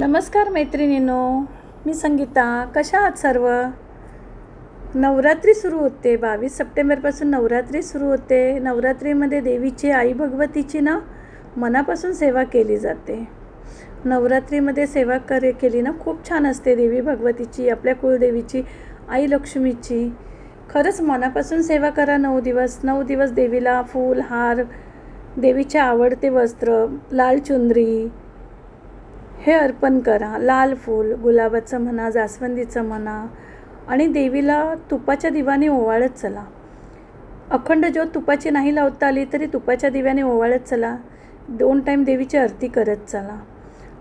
नमस्कार मैत्रिणीनो मी संगीता. कशा आहात सर्व? नवरात्री सुरू होते. बावीस सप्टेंबरपासून नवरात्री सुरू होते. नवरात्रीमध्ये देवीची आई भगवतीची ना मनापासून सेवा केली जाते. नवरात्रीमध्ये सेवा करे केली ना खूप छान असते देवी भगवतीची आपल्या कुलदेवीची आई लक्ष्मीची. खरंच मनापासून सेवा करा नऊ दिवस. नऊ दिवस देवीला फूल हार देवीचे आवडते वस्त्र लाल चुंदरी हे अर्पण करा. लाल फूल गुलाबाचं म्हणा जास्वंदीचं म्हणा आणि देवीला तुपाच्या दिव्याने ओवाळत चला. अखंड ज्योत तुपाची नाही लावता आली तरी तुपाच्या दिव्याने ओवाळत चला. दोन टाईम देवीची आरती करत चला.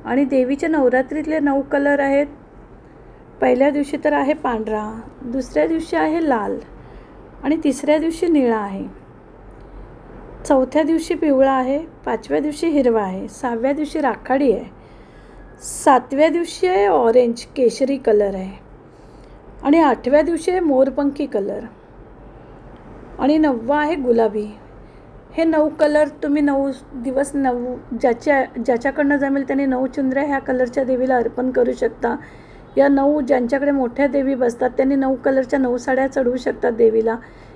आणि देवीच्या नवरात्रीतले नऊ कलर आहेत. पहिल्या दिवशी तर आहे पांढरा दुसऱ्या दिवशी आहे लाल आणि तिसऱ्या दिवशी निळा आहे. चौथ्या दिवशी पिवळा आहे पाचव्या दिवशी हिरवा आहे सहाव्या दिवशी राखाडी आहे. सातव्या दिवशी आहे ऑरेंज केशरी कलर आहे. आणि आठव्या दिवशी आहे मोरपंखी कलर आणि नववा आहे गुलाबी. हे नऊ कलर तुम्ही नऊ दिवस नऊ ज्याच्या ज्याच्याकडनं जमेल त्याने नऊ चंद्र ह्या कलरच्या देवीला अर्पण करू शकता. या नऊ ज्यांच्याकडे मोठ्या देवी बसतात त्यांनी नऊ कलरच्या नऊ साड्या चढवू शकतात देवीला.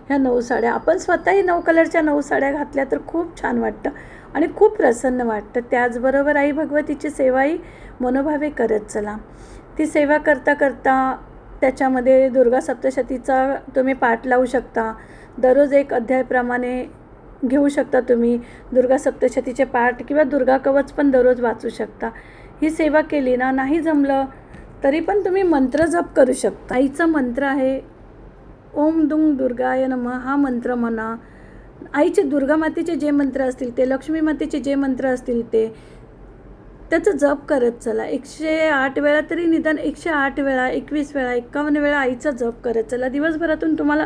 ह्या नऊ साड्या. आपण स्वतःही नऊ कलरच्या नऊ साड्या घातल्या तर खूप छान वाटतं आणि खूप प्रसन्न वाटतं. त्याचबरोबर आई भगवतीची सेवाही मनोभावे करत चला. ती सेवा करता करता त्याच्यामध्ये दुर्गा सप्तशतीचा तुम्ही पाठ लावू शकता. दररोज एक अध्यायप्रमाणे घेऊ शकता तुम्ही. दुर्गा सप्तशतीचे पाठ किंवा दुर्गा कवच पण दररोज वाचू शकता. ही सेवा केली ना नाही जमलं तरी पण तुम्ही मंत्र जप करू शकता. आईचा मंत्र आहे ओम दुंग दुर्गाय नम हा मंत्र म्हणा. आईचे दुर्गा मातेचे जे मंत्र असतील ते लक्ष्मी मातेचे जे मंत्र असतील ते त्याचं जप करत चला. एकशे आठ वेळा तरी निदान एकशे आठ वेळा एकवीस वेळा एकावन्न वेळा आईचा जप करत चला. दिवसभरातून तुम्हाला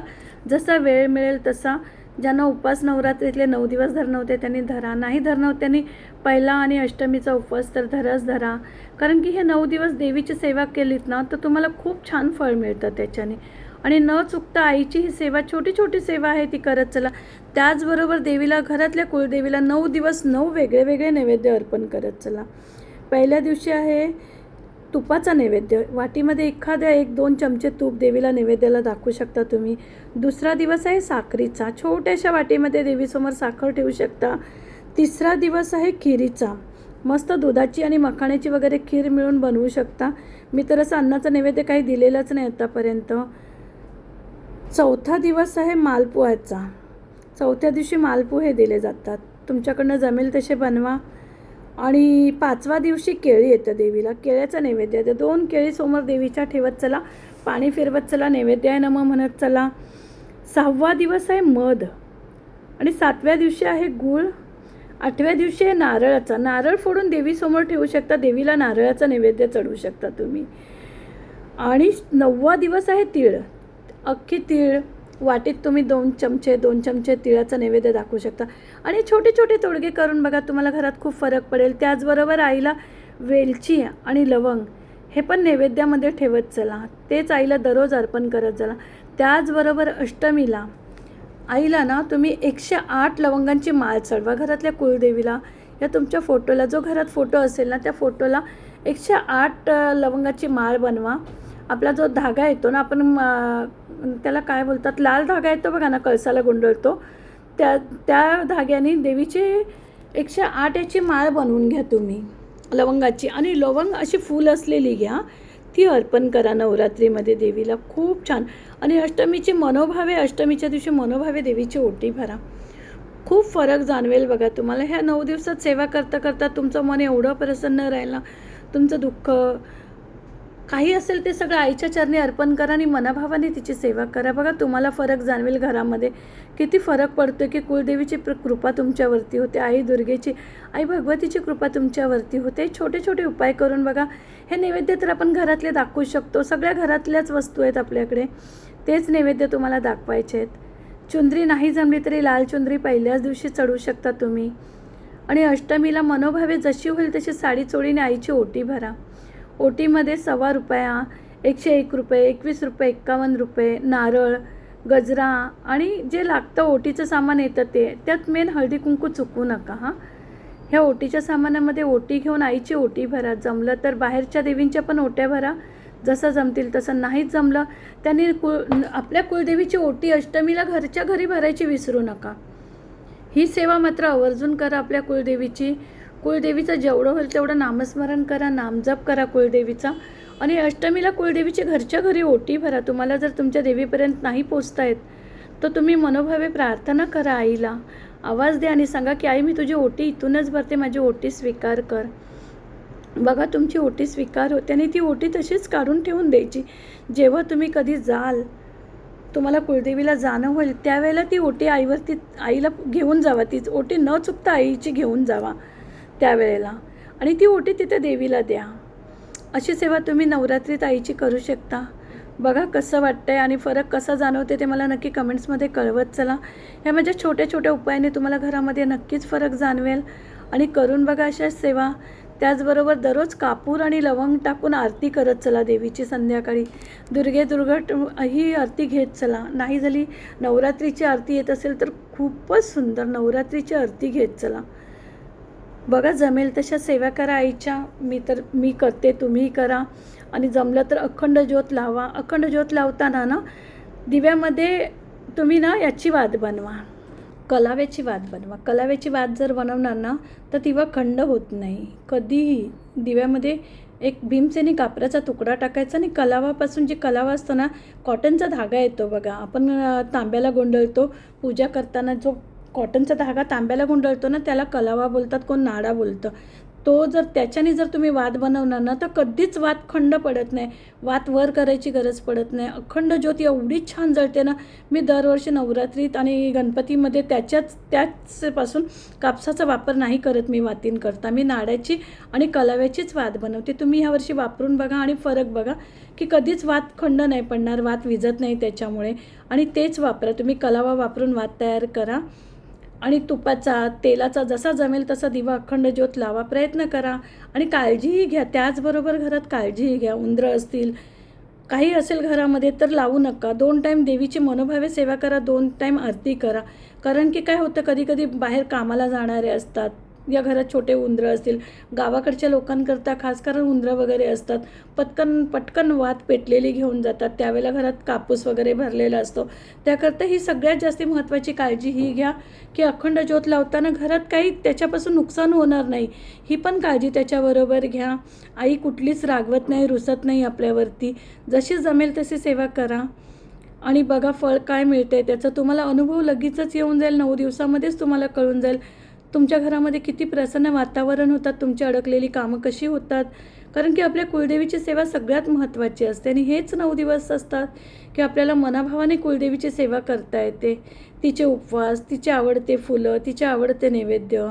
जसा वेळ मिळेल तसा ज्यांना उपास नवरात्रीतले नऊ दिवस धरणं होते त्यांनी धरा. नाही धरणं होते त्यांनी पहिला आणि अष्टमीचा उपवास तर धराच धरा. कारण की हे नऊ दिवस देवीची सेवा केलीत ना तर तुम्हाला खूप छान फळ मिळतं त्याच्याने. आणि न चुकता आईची ही सेवा छोटी छोटी सेवा आहे ती करत चला. त्याचबरोबर देवीला घरातल्या कुलदेवीला नऊ दिवस नऊ वेगळे वेगळे नैवेद्य अर्पण करत चला. पहिल्या दिवशी आहे तुपाचा नैवेद्य. वाटीमध्ये एखाद्या एक दोन चमचे तूप देवीला नैवेद्याला दाखवू शकता तुम्ही. दुसरा दिवस आहे साखरीचा. छोट्याशा वाटीमध्ये देवीसमोर साखर ठेवू शकता. तिसरा दिवस आहे खिरीचा. मस्त दुधाची आणि मखाण्याची वगैरे खीर मिळून बनवू शकता. मी तर असं अन्नाचं नैवेद्य काही दिलेलंच नाही आत्तापर्यंत चौथा दिवस आहे मालपोह्याचा चौथ्या दिवशी मालपोहे दिले जातात. तुमच्याकडनं जमेल तसे बनवा. आणि पाचवा दिवशी केळी येतं देवीला. केळ्याचा नैवेद्य येतं दोन केळी समोर देवीच्या ठेवत चला. पाणी फिरवत चला. नैवेद्य आहे नम म्हणत चला. सहावा दिवस आहे मध. आणि सातव्या दिवशी आहे गूळ. आठव्या दिवशी आहे नारळाचा. नारळ फोडून देवीसमोर ठेवू शकता. देवीला नारळाचा नैवेद्य चढवू शकता तुम्ही. आणि नववा दिवस आहे तिळ. अख्खी तीळ वाटीत तुम्ही दोन चमचे दोन चमचे तिळाचा नैवेद्य दाखवू शकता. आणि छोटे छोटे तोडगे करून बघा तुम्हाला घरात खूप फरक पडेल. त्याचबरोबर आईला वेलची आणि लवंग हे पण नैवेद्यामध्ये ठेवत चला. तेच आईला दररोज अर्पण करत चला. त्याचबरोबर अष्टमीला आईला ना तुम्ही एकशे आठ लवंगांची माळ चढवा. घरातल्या कुलदेवीला या तुमच्या फोटोला जो घरात फोटो असेल ना त्या फोटोला एकशे आठ लवंगाची माळ बनवा. आपला जो धागा येतो ना आपण म, त्याला काय बोलतात लाल धागा येतो बघा ना कळसाला गुंडळतो त्या त्या धाग्याने देवीचे एकशे आठ याची माळ बनवून घ्या तुम्ही लवंगाची. आणि लवंग अशी फूल असलेली घ्या ती अर्पण करा नवरात्रीमध्ये देवीला. खूप छान. आणि अष्टमीची मनोभावे अष्टमीच्या दिवशी मनोभावे देवीची ओटी भरा. खूप फरक जाणवेल बघा तुम्हाला. ह्या नऊ दिवसात सेवा करता करता तुमचं मन एवढं प्रसन्न राहिलं तुमचं दुःख काही असेल ते सगळं आईच्या चरणी अर्पण करा आणि मनाभावाने तिची सेवा करा. बघा तुम्हाला फरक जाणवेल घरामध्ये. किती फरक पडतो की कुलदेवीची प्र कृपा तुमच्यावरती होते आई दुर्गेची आई भगवतीची कृपा तुमच्यावरती होते. छोटे छोटे उपाय करून बघा. हे नैवेद्य तर आपण घरातले दाखवू शकतो. सगळ्या घरातल्याच वस्तू आहेत आपल्याकडे. तेच नैवेद्य तुम्हाला दाखवायचे आहेत. चुंदरी नाही जमली तरी लाल चुंदरी पहिल्याच दिवशी चढू शकता तुम्ही. आणि अष्टमीला मनोभावे जशी होईल तशी साडी चोळीने आईची ओटी भरा. ओटीमध्ये सव्वा रुपया एकशे एक रुपये एकवीस रुपये एक्कावन्न रुपये नारळ गजरा आणि जे लागतं ओटीचं सामान येतं ते त्यात मेन हळदी कुंकू चुकू नका हां. ह्या ओटीच्या सामानामध्ये ओटी घेऊन आईची ओटी भरा जमलं तर बाहेरच्या देवींच्या पण ओट्या भरा. जसं जमतील तसं नाहीच जमलं त्यांनी कुळ आपल्या कुलदेवीची ओटी अष्टमीला घरच्या घरी भरायची विसरू नका. ही सेवा मात्र आवर्जून करा आपल्या कुलदेवीची. कुलदेवीचं जेवढं होईल तेवढं नामस्मरण करा नामजप करा कुळदेवीचा आणि अष्टमीला कुळदेवीची घरच्या घरी ओटी भरा. तुम्हाला जर तुमच्या देवीपर्यंत नाही पोचता येत तर तुम्ही मनोभावे प्रार्थना करा आईला. आवाज द्या आणि सांगा की आई मी तुझी ओटी इथूनच भरते माझी ओटी स्वीकार कर. बघा तुमची ओटी स्वीकार होते आणि ती ओटी तशीच काढून ठेवून द्यायची. जेव्हा तुम्ही कधी जाल तुम्हाला कुळदेवीला जाणं होईल त्यावेळेला ती ओटी आईवरती आईला घेऊन जावा. ती ओटी न चुकता आईची घेऊन जावा. त्यावेळेला. आणि ती ओटी तिथे देवीला द्या. अशी सेवा तुम्ही नवरात्रीत आईची करू शकता. बघा कसं वाटतं आहे आणि फरक कसा जाणवते ते मला नक्की कमेंट्समध्ये कळवत चला. ह्या माझ्या छोट्या छोट्या उपायाने तुम्हाला घरामध्ये नक्कीच फरक जाणवेल. आणि करून बघा अशा सेवा. त्याचबरोबर दररोज कापूर आणि लवंग टाकून आरती करत चला देवीची संध्याकाळी. दुर्गे दुर्गट ही आरती घेत चला. नाही झाली नवरात्रीची आरती येत असेल तर खूपच सुंदर नवरात्रीची आरती घेत चला. बघा जमेल तशा सेवा करा आईच्या. मी तर मी करते तुम्ही करा. आणि जमलं तर अखंड ज्योत लावा. अखंड ज्योत लावताना ना दिव्यामध्ये तुम्ही ना याची वाद बनवा. कलाव्याची वाद बनवा. कलाव्याची वाद जर बनवणार ना तर ती खंड होत नाही. कधीही दिव्यामध्ये एक भीमसेनी कापराचा तुकडा टाकायचा आणि कलावापासून जे कलावा असतो ना कॉटनचा धागा येतो बघा. आपण तांब्याला गोंधळतो पूजा करताना जो कॉटनचा धागा तांब्याला गुंडळतो ना त्याला कलावा बोलतात कोण नाडा बोलतं. तो जर त्याच्याने जर तुम्ही वाद बनवणार ना तर कधीच वाद खंड पडत नाही. वाद वर करायची गरज पडत नाही. अखंड ज्योत एवढी छान जळते ना मी दरवर्षी नवरात्रीत आणि गणपतीमध्ये त्याच्याच त्याचपासून कापसाचा वापर नाही करत मी वातीन करता मी नाड्याची आणि कलाव्याचीच वाद बनवते. तुम्ही ह्यावर्षी वापरून बघा आणि फरक बघा की कधीच वाद खंड नाही पडणार वाद विजत नाही त्याच्यामुळे. आणि तेच वापरा. तुम्ही कलावा वापरून वाद तयार करा. आणि तुपाचा तेलाचा जसा जमेल तसा दिवा अखंड ज्योत लावा प्रयत्न करा. आणि काळजीही घ्या. त्याचबरोबर घरात काळजीही घ्या. उंदरं असतील काही असेल घरामध्ये तर लावू नका. दोन टाईम देवीची मनोभावे सेवा करा. दोन टाईम आरती करा. कारण की काय होतं कधी कधी बाहेर कामाला जाणारे असतात. या घरात छोटे उंदरं असतील. गावाकडच्या लोकांकरता खास करून उंदरं वगैरे असतात. पटकन पटकन वात पेटलेली घेऊन जातात. त्यावेळेला घरात कापूस वगैरे भरलेला असतो. त्याकरता ही सगळ्यात जास्त महत्त्वाची काळजी ही घ्या की अखंड ज्योत लावताना घरात काही त्याच्यापासून नुकसान होणार नाही. ही पण काळजी त्याच्याबरोबर घ्या. आई कुठलीच रागवत नाही रुसत नाही आपल्यावरती. जशी जमेल तशी सेवा करा. आणि बघा फळ काय मिळते त्याचा तुम्हाला अनुभव लगेचच येऊन जाईल. नऊ दिवसामध्येच तुम्हाला कळून जाईल. तुमच्या घरामध्ये किती प्रसन्न वातावरण होतात? तुमची अडकलेली कामं कशी होतात? कारण की आपल्या कुलदेवीची सेवा सगळ्यात महत्त्वाची असते आणि हेच नऊ दिवस असतात की आपल्याला मनाभावाने कुलदेवीची सेवा करता येते. तिचे उपवास तिचे आवडते फुलं तिचे आवडते नैवेद्य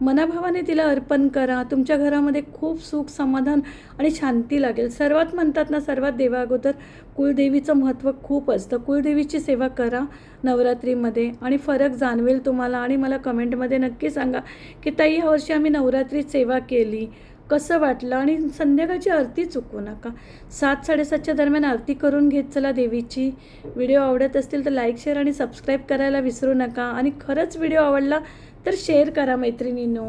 मनाभावाने तिला अर्पण करा. तुमच्या घरामध्ये खूप सुख समाधान आणि शांती लागेल. सर्वात म्हणतात ना सर्वात देवाअगोदर कुलदेवीचं महत्त्व खूप असतं. कुलदेवीची सेवा करा नवरात्रीमध्ये. आणि फरक जाणवेल तुम्हाला आणि मला कमेंटमध्ये नक्की सांगा की ताई ह्या वर्षी आम्ही नवरात्रीत सेवा केली. कसं वाटलं? आणि संध्याकाळची आरती चुकू नका. सात साडेसातच्या दरम्यान आरती करून घेत चला देवीची. व्हिडिओ आवडत असतील तर लाईक शेअर आणि सबस्क्राईब करायला विसरू नका. आणि खरंच व्हिडिओ आवडला तर शेअर करा मैत्रिणींनो.